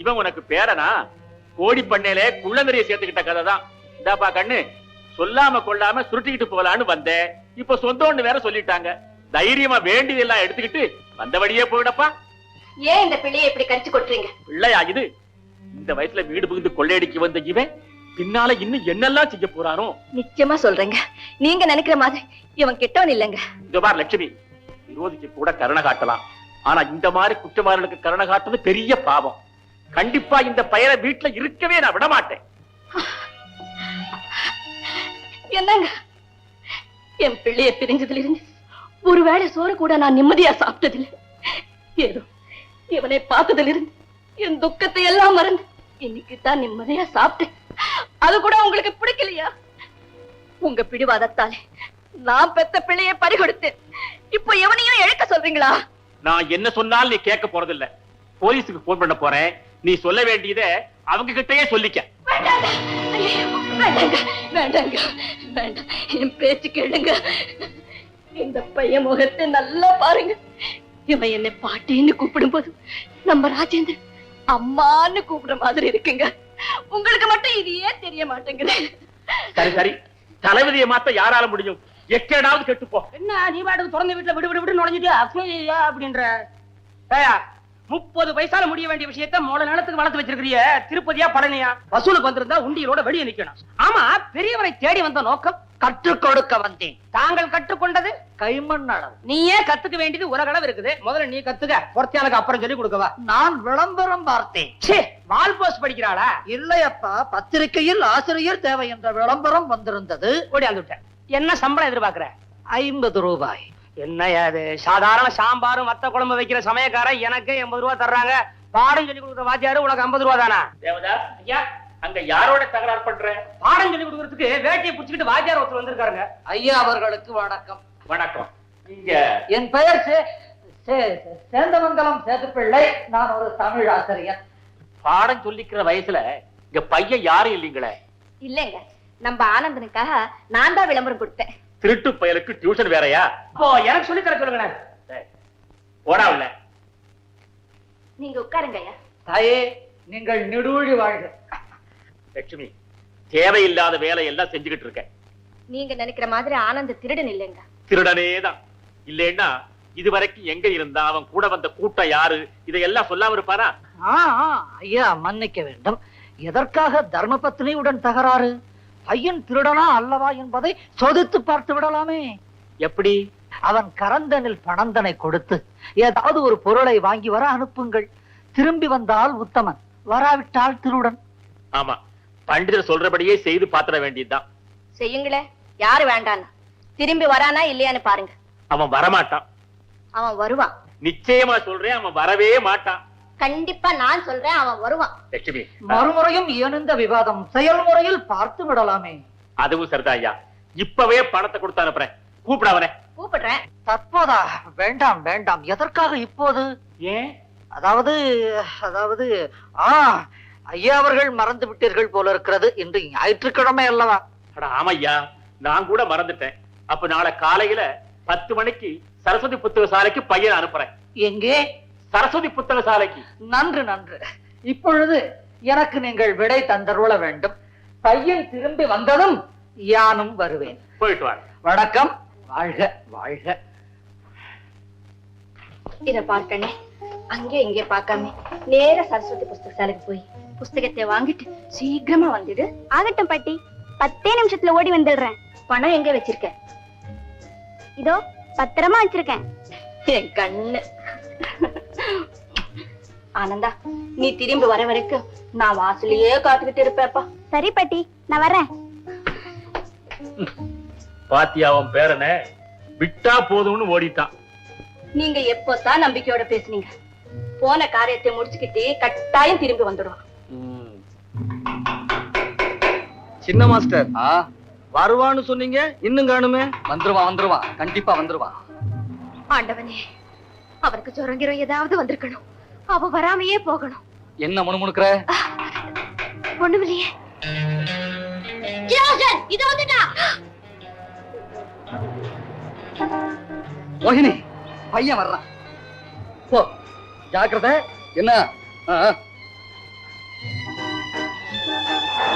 இவன் உனக்கு பேரனா? கோடி பண்ணையில குள்ளநெறிய சேர்த்துக்கிட்ட கதை தான் இந்தாப்பா கண்ணு சொல்லாம கொள்ளாம சுருட்டிக்கிட்டு போலான்னு வந்தேன். இப்ப சொந்தம்னு வேற சொல்லிட்டாங்க. தைரியமா வேண்டியதெல்லாம் எடுத்துக்கிட்டு வந்த வழியே போயிடப்பா. ஏன் இந்த பிள்ளையை இப்படி கடிச்சு கொட்டுறீங்க? பிள்ளையா இது இந்த வயசுல வீடு புகுந்து கொள்ளையடிக்க வந்த இவன் பின்னால இன்னும் என்னெல்லாம் செய்ய போறானோ? நிச்சயமா சொல்றேங்க. நீங்க நினைக்கிற மாதிரி இவன் கெட்டவன் இல்லைங்க. இந்த மாதிரி லட்சுமி விரோதிக்கு கூட கருணை காட்டலாம். ஆனா இந்த மாதிரி குற்றவாளிகளுக்கு கருணை காட்டுறது பெரிய பாவம். கண்டிப்பா இந்த பையனை வீட்டுல இருக்கவே நான் விட மாட்டேன் என்னங்க? என் பிள்ளைய பிரிஞ்சதுல இருந்து ஒருவேளை சோறு கூட நான் நிம்மதியா சாப்பிட்டதில்லை. ஏதோ இவனை பார்த்ததுல இருந்து என் துக்கத்தை எல்லாம் மறந்து இன்னைக்கு தான் நிம்மதியா சாப்பிட்டேன். அது கூட உங்களுக்கு பிடிக்கலையா? உங்க பிடிவாதத்தாலே நான் பெத்த பிள்ளைய பறி கொடுத்தேன் இப்போ எவனையும் இழக்க சொல்றீங்களா? நான் என்ன சொன்னாலும் நீ கேட்க போறதில்ல. போலீஸுக்கு போன் பண்ண போறேன். நீ சொல்ல வேண்டியதை அவங்க கிட்டயே சொல்லிக்க. வேண்டாங்க. வேண்டாம். என் பேச்சு கேளுங்க. இந்த பையன் முகத்தை நல்லா பாருங்க. இவன் என்னை பாட்டின்னு கூப்பிடும்போது நம்ம ராஜேந்திரன் அம்மான்னு கூப்பிடுற மாதிரி இருக்குங்க. உங்களுக்கு மட்டும் இது ஏன் தெரிய மாட்டேங்குது. சரி சரி. தளபதியை மாத்த யாரால முடியும்? எக்கேடாவது கெட்டு போ என்ன நீ பாட்டுக்கு திறந்த வீட்டுல விடு விடு விடு நுழைஞ்சிட்டு அசையா அப்படின்ற. ஏயா முப்பது பைசால முடிய வேண்டிய விஷயத்த மூல நிலத்துக்கு வளர்த்து வச்சிருக்கிறிய திருப்பதியா பழனியா? வசூலுக்கு வந்திருந்தா உண்டியலோட வெளியே நிக்கணும். ஆமா பெரியவரை தேடி வந்த நோக்கம்? கற்றுக் கொடுக்க வந்தேன். தாங்கள் கற்றுக்கொண்டது? கைமண் அளவு. நீயே கத்துக்க வேண்டியது உலகளவு இருக்குது? முதல்ல நீ கத்துக்க. பொறுத்தியானுக்கு அப்புறம் சொல்லி கொடுக்கவா? நான் விளம்பரம் பார்த்தேன். சே வால் போஸ்ட் படிக்கிறாளா? இல்லையப்பா பத்திரிகையில் ஆசிரியர் தேவை என்ற விளம்பரம் வந்திருந்தது. விட்டேன் என்ன சம்பளம் எதிர்பார்க்கிற? ஐம்பது ரூபாய். என்ன அது? சாதாரண சாம்பாரும் வத்த குழம்பு வைக்கிற சமயக்காரன் எனக்கு எண்பது ரூபா தர்றாங்க. பாடம் சொல்லி கொடுக்குற வாத்தியாரு உனக்கு ஐம்பது ரூபா தானா? தேவதா ஐயா அங்க யாரோட தகராறு பண்ற? பாடம் சொல்லி கொடுக்கறதுக்கு வேட்டியை புடிச்சுக்கிட்டு வாத்தியார் ஒருத்தர் வந்திருக்காருங்க. ஐயா அவர்களுக்கு வணக்கம். வணக்கம். இங்க. என் பெயர் சே- சே- சேந்தமங்கலம் சேதுப்பிள்ளை. நான் ஒரு தமிழ் ஆசிரியர். பாடம் சொல்லிக்கிற வயசுல இங்க பையன் யாரும் இல்லீங்களே? இல்லைங்க. நம்ம ஆனந்தனுக்காக நான் தான் விளம்பரம் கொடுத்தேன். திருட்டு பயலுக்கு டியூஷன் வேறயா? அப்போ எனக்கு சொல்லி தர போடா உள்ள நீங்க உட்காருங்க தாயே நீங்கள் நெடுவழி வாழ்க. லட்சுமி தேவையில்லாத வேலை எல்லாம் செஞ்சுக்கிட்டு இருக்கேன். நீங்க நினைக்கிற மாதிரி ஆனந்த திருடன் இல்லைங்க. திருடனே தான். இல்லைன்னா இதுவரைக்கும் எங்க இருந்தா அவன் கூட வந்த கூட்டம் யாரு? இதையெல்லாம் சொல்லாம ஆ, ஐயா மன்னிக்க வேண்டும். எதற்காக தர்மபத்னியுடன் தகராறு? பையன் திருடனா அல்லவா என்பதை சோதித்து பார்த்து விடலாமே. எப்படி? அவன் கரந்தனில் பணந்தனை கொடுத்து ஏதாவது ஒரு பொருளை வாங்கி வர அனுப்புங்கள். திரும்பி வந்தால் உத்தமன் வராவிட்டால் திருடன். ஆமா பண்டிதர் சொல்றபடியே செய்து பாத்திர வேண்டியதுதான். செய்யுங்களே யாரு வேண்டான்னு திரும்பி வரானா இல்லையான்னு பாருங்க. அவன் வரமாட்டான். அவன் வருவான். நிச்சயமா சொல்றேன் அவன் வரவே மாட்டான். கண்டிப்பா நான் சொல்றேன் அவன் வருவான். லட்சுமி மறுமுறையும் ஏனெந்த விவாதம் செயல்முறையில் பார்த்து விடலாமே. அதுவும் சரிதான் ஐயா. இப்பவே பணத்தை கொடுத்து அனுப்புறேன். கூப்பிட அவனை. கூப்பிடுறேன். தற்போதா? வேண்டாம் வேண்டாம். எதற்காக இப்போது? ஏன்? அதாவது அதாவது ஆ ஐயா அவர்கள் மறந்து விட்டீர்கள் போல இருக்கிறது. இன்று ஞாயிற்றுக்கிழமை அல்லவா? அட ஆமையா. நான் கூட மறந்துட்டேன். அப்ப நாளை காலையில பத்து மணிக்கு சரஸ்வதி புத்தக சாலைக்கு பையன் அனுப்புறேன். எங்கே? சரஸ்வதி புத்தக சாலைக்கு நன்று நன்று. இப்பொழுது எனக்கு நீங்கள் விடை தந்தருள வேண்டும். பையன் திரும்பி வந்ததும் யானும் வருவேன். போயிட்டு வாங்க. வணக்கம். வாழ்க வாழ்க. இத பார்க்கணே அங்கே இங்கே பார்க்காம நேர சரஸ்வதி புஸ்தக சாலைக்கு போய் புஸ்தகத்தை வாங்கிட்டு சீக்கிரமா வந்துடு. ஆகட்டும் பாட்டி. பத்தே நிமிஷத்துல ஓடி வந்துடுறேன். பணம் எங்க வச்சிருக்க? இதோ பத்திரமா வச்சிருக்கேன். என் கண்ணு. ஆனந்தா நீ திரும்பி வர வரைக்கும் நான் வாசலையே காத்துக்கிட்டு இருப்பேப்பா சரி பாட்டி. நான் வரேன் பாத்தியா அவன் பேரனை விட்டா போதும்னு ஓடிட்டான். நீங்க எப்போதான் நம்பிக்கையோட பேசுனீங்க. போன காரியத்தை முடிச்சுக்கிட்டு கட்டாயம் திரும்பி வந்துடுவான். சின்ன மாஸ்டர். வருவான்னு சொன்னீங்க இன்னும் காணுமே? வந்துருவான் வந்துருவான். கண்டிப்பா வந்துருவான். ஆண்டவனே அவனுக்கு சுரங்கிரம் ஏதாவது வந்திருக்கணும். அவ வராமையே போகணும். என்ன முணுமுணுக்கிற? ஒண்ணுமில்லையே. இது வந்துட்டா. மோகினி பையன் வர்றான். போ ஜாக்கிரத. என்ன?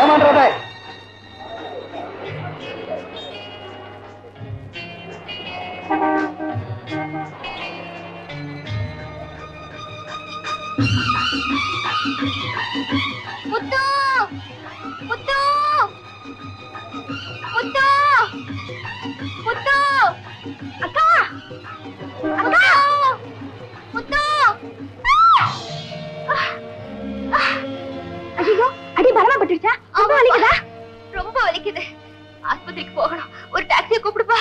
ஏமாண்டாத முத்து! முத்து! முத்து! முத்து! அக்கா! அக்கா! முத்து! ஐயோ அடி பலமா பட்டுருச்சா? ரொம்ப வலிக்குதா? ரொம்ப வலிக்குது. ஆஸ்பத்திரிக்கு போகணும். ஒரு டாக்ஸியை கூப்பிடுப்பா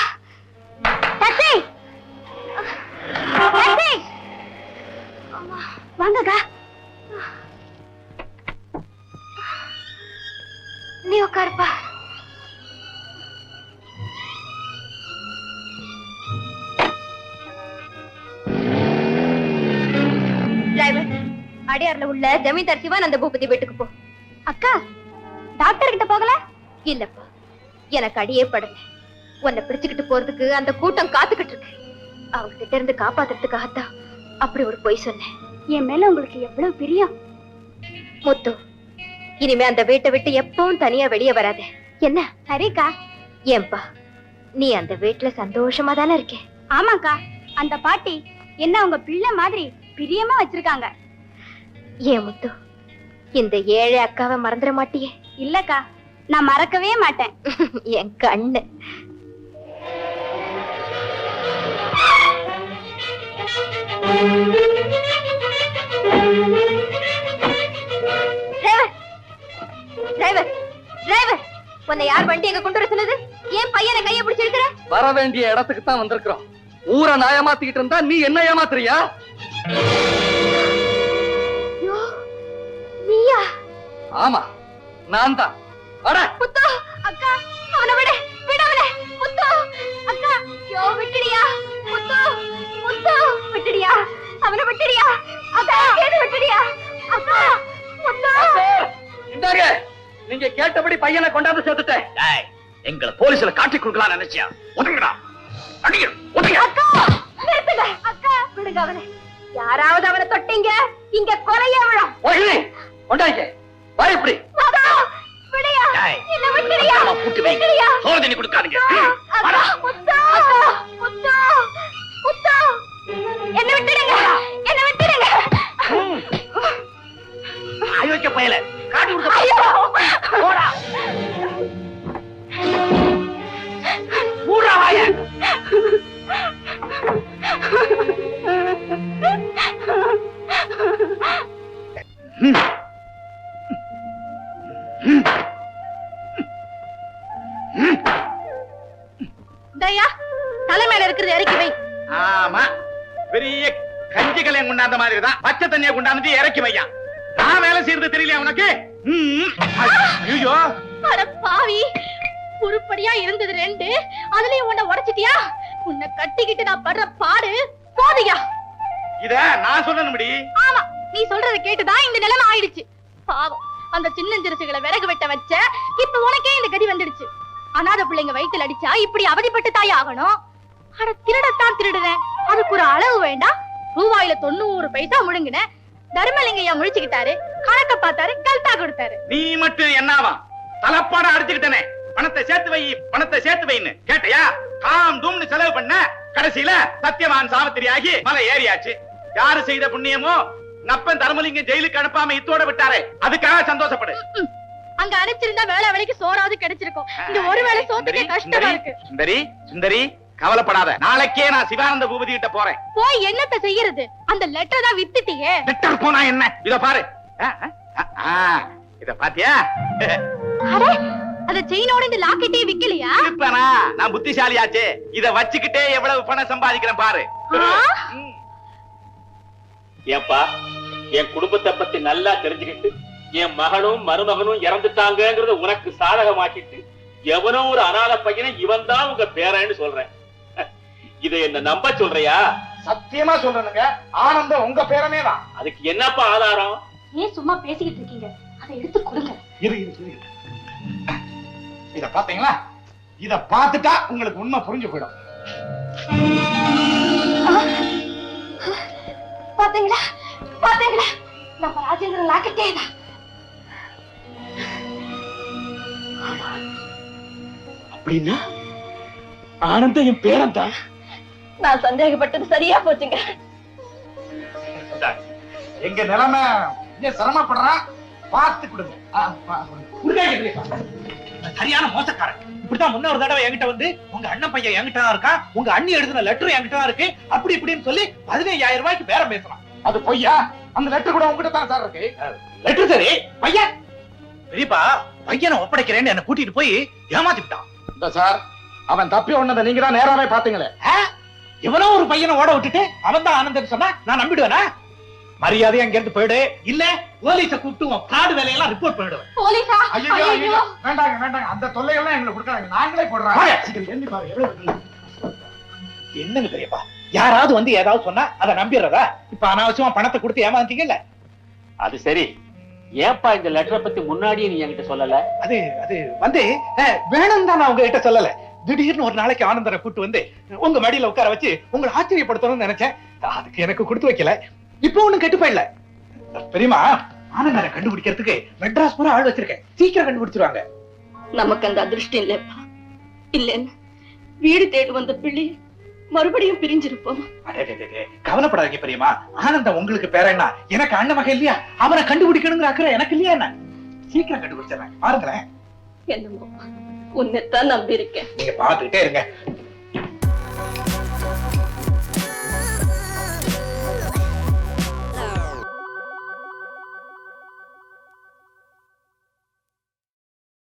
டாக்ஸி! டாக்ஸி! வாங்கக்கா. நீ உட்காருப்பா அடையார்ல உள்ள ஜமீன்தார் சிவானந்த பூபதி வீட்டுக்கு போ. அக்கா டாக்டர் கிட்ட போகல? இல்லப்பா எனக்கு அடியே படல. உன்னை பிடிச்சுக்கிட்டு போறதுக்கு அந்த கூட்டம் காத்துக்கிட்டு இருக்கு. அவங்க கிட்ட இருந்து காப்பாத்துறதுக்காகத்தான் அப்படி ஒரு பொய் சொன்னேன். என் மேல உங்களுக்கு எவ்வளவு பிரியம்? முத்து இனிமே அந்த வீட்டை விட்டு எப்பவும் தனியா வெளியே வராத. என்ன? சரிக்கா. ஏன்பா நீ அந்த வீட்டுல சந்தோஷமா தானே இருக்க? ஆமாக்கா. அந்த பாட்டி என்ன உங்க பிள்ளை மாதிரி பிரியமா வச்சிருக்காங்க. ஏன் முத்து இந்த ஏழை அக்காவை மறந்துட மாட்டியே? இல்லக்கா நான் மறக்கவே மாட்டேன். என் கண்ணு. டிரைவர் வண்டி எங்க கொண்டு வர சொன்னது ஏன் பையனை கையை பிடிச்சு இழுக்கிற? வர வேண்டிய இடத்துக்கு தான் வந்திருக்கிறோம். ஊரை நான் ஏமாத்திக்கிட்டு இருந்தா நீ என்ன ஏமாத்துறியா? நீயா? ஆமா நான் தான். அட! முத்து அக்கா அவனை விடு விடு அவனை. முத்து அக்கா யோ விட்டுடியா? முத்து முத்து விட்டுடியா? அவனை விட்டுடியா? அக்கா கேடு விட்டுடியா? அக்கா முத்து இந்தாங்க. நீங்க கேட்டபடி பையனை கொண்டாந்து சேர்த்துட்டேன். டேய், எங்களை போலீஸ்ல காட்டி கொடுக்கலாம் நினைச்சியா? ஒதுங்கடா. அடிங்க ஒதுங்க. அக்கா நிறுத்துங்க. அக்கா விடுங்க அவனை. யாராவது அவனை தொட்டீங்க? இங்க கொலையே விழும். மோகினி கொண்டாங்க வா. இப்படி தண்ணி கொடுக்காதீங்க. என்ன விட்டுடுங்க. என்ன விட்டுடுங்க. அயோக்கிய பயல. காட்டி கொடுக்க போடா. மூடா வாய. தயா தலைமையில இருக்கிறது இறக்கி வை. ஆமா. பெரிய கஞ்சி கலையம் கொண்டாந்த மாதிரி தான் பச்சை தண்ணியை கொண்டாந்து இறக்கி வையா. நான் வேலை செய்யறது தெரியலையா உனக்கு. ஐயோ. அட பாவி. உருப்படியா இருந்தது ரெண்டு. அதுலயும் உன்னை உடைச்சிட்டியா? உன்னை கட்டிக்கிட்டு நான் படுற பாடு போதையா? இத நான் சொல்லணும்டி. ஆமா நீ சொல்றத கேட்டுதான் இந்த நிலைமை ஆயிடுச்சு. பாவம் அந்த சின்னஞ்சிறுசுகளை விறகு வெட்ட வச்ச இப்ப உனக்கே இந்த கதி வந்துடுச்சு. அனாதை பிள்ளைங்க வயித்துல அடிச்சா இப்படி அவதிப்பட்டு தாய் ஆகணும். அட திருடத்தான் திருடுறேன். அதுக்கு ஒரு அளவு வேண்டாம். ரூபாயில தொண்ணூறு பைசா முழுங்கின. தர்மலிங்கையா முழிச்சுக்கிட்டாரு கணக்க பார்த்தாரு கல்தா கொடுத்தாரு. நீ மட்டும் என்னவா? தலப்பாட அடிச்சுக்கிட்டனே. பணத்தை சேர்த்து வை பணத்தை சேர்த்து வைன்னு. கேட்டியா? காம் தூம்னு செலவு பண்ண கடைசியில சத்தியவான் சாவித்திரி ஆகி மலை ஏறியாச்சு. யாரு செய்த புண்ணியமோ நப்பன் தர்மலிங்கம் ஜெயிலுக்கு அனுப்பாம இத்தோட விட்டாரே. அதுக்காக சந்தோஷப்படு. அங்க அனுப்பிச்சிருந்தா வேலை வேலைக்கு சோறாவது கிடைச்சிருக்கும். இங்க ஒரு வேளை சோத்துக்கே கஷ்டமா இருக்கு. சுந்தரி சுந்தரி கவலைப்படாத. நாளைக்கே நான் சிவானந்த பூபதி கிட்ட போறேன். போய் என்னத்த செய்யறது? அந்த லெட்டர் தான் வித்துட்டியே. லெட்டர் போனா என்ன? இத பாரு. இத பாத்தியா? அட அத செயினோட இந்த லாக்கெட்டே விக்கலையா? இருப்பேனா நான் புத்திசாலியாச்சே. இத வச்சுக்கிட்டே எவ்வளவு பணம் சம்பாதிக்கிறேன் பாரு. ஏப்பா என் குடும்பத்தை பத்தி நல்லா தெரிஞ்சுக்கிட்டு என் மகனும் மருமகனும் இறந்துட்டாங்கங்கறத உனக்கு சாதகமாக்கிட்டு எவனோ ஒரு அனாதை பையனை இவன் தான் உங்க பேரன்னு சொல்றேன். இதை என்ன நம்ப சொல்றியா? சத்தியமா சொல்றேனுங்க. ஆனந்தம் உங்க பேரனே தான் அதுக்கு என்னப்பா ஆதாரம்? ஏன் சும்மா பேசிக்கிட்டு இருக்கீங்க? அதை எடுத்து கொடுங்க. இரு இத பாத்தீங்களா இத பார்த்துட்டா உங்களுக்கு உண்மை புரிஞ்சு போயிடும். பாத்தீங்களா பாத்தீங்களா நம்ம ராஜேந்திரன் லாக்கெட்டே தான் அப்படின்னா ஆனந்தம் என் பேரன் தான். நான் சந்தேகப்பட்டது சரியா போச்சுங்க. எங்க நிலைமை சிரமப்படுறான் பார்த்து கொடுங்க. சரியான மோசக்காரன். இப்படித்தான் முன்ன ஒரு தடவை என்கிட்ட வந்து உங்க அண்ணன் பையன் என்கிட்ட தான் இருக்கான். உங்க அண்ணி எழுதின லெட்டர் என்கிட்ட தான் இருக்கு. அப்படி இப்படின்னு சொல்லி பதினைஞ்சாயிரம் ரூபாய்க்கு பேரம் பேசுறான். அது பொய்யா? அந்த லெட்டர் கூட உங்ககிட்ட தான் சார் இருக்கு. லெட்டர் சரி. பையன்? பெரியப்பா பையனை ஒப்படைக்கிறேன்னு என்ன கூட்டிட்டு போய் ஏமாத்தி விட்டான் இந்த சார் அவன் தப்பி ஒண்ணதை நீங்க தான் நேராவே பாத்தீங்களே? எவனோ ஒரு பையனை ஓட விட்டுட்டு அவன் தான் ஆனந்தன் சொன்னா நான் நம்பிடுவேனா? மரியாதையா அங்க இருந்து போயிடு. இல்ல போலீஸ கூப்பிட்டு காடு வேலையெல்லாம் ரிப்போர்ட் பண்ணிடுவேன். போலீஸா? ஐயோ ஐயோ வேண்டாங்க வேண்டாங்க. அந்த தொல்லைகள்லாம் எங்களுக்கு கொடுக்காங்க நாங்களே போடுறோம். இருக்கு. என்னங்க பெரியப்பா? யாராவது வந்து ஏதாவது சொன்னா அதை நம்பிடுறதா? இப்ப அனாவசியமா பணத்தை கொடுத்து ஏமாந்தீங்கல்ல அது சரி. ஏன்பா இந்த லெட்டரை பத்தி முன்னாடியே நீ என்கிட்ட சொல்லல? அது அது வந்து அஹ், வேணும்னு தான் நான் உங்ககிட்ட சொல்லல. திடீர்னு ஒரு நாளைக்கு ஆனந்தரை கூட்டு வந்து உங்க மடியில உட்கார வச்சு உங்களை ஆச்சரியப்படுத்தணும்னு நினைச்சேன். அதுக்கு எனக்கு கொடுத்து வைக்கல. இப்போ ஒண்ணும் கெட்டு போயிடல. பெரியமா ஆனந்தரை கண்டுபிடிக்கிறதுக்கு மெட்ராஸ் பூரா ஆள் வச்சிருக்கேன். சீக்கிரம் கண்டுபிடிச்சிருவாங்க. நமக்கு அந்த அதிர்ஷ்டம் இல்லப்பா. இல்லைன்னு வீடு தேடி வந்த பிள்ளை மறுபடியும் பிரிஞ்சிருப்போம். கவலைப்படாதீங்க பெரியமா ஆனந்தம் உங்களுக்கு பேர என்ன? எனக்கு அண்ணன் மகன் இல்லையா? அவனை கண்டுபிடிக்கணுங்கிற அக்கறை எனக்கு இல்லையா என்ன? சீக்கிரம் கண்டுபிடிச்சிடறேன். பாருங்களேன். என்னமோ. உன்னைத்தான் நம்பி இருக்கேன் நீங்க பாத்துக்கிட்டே இருங்க.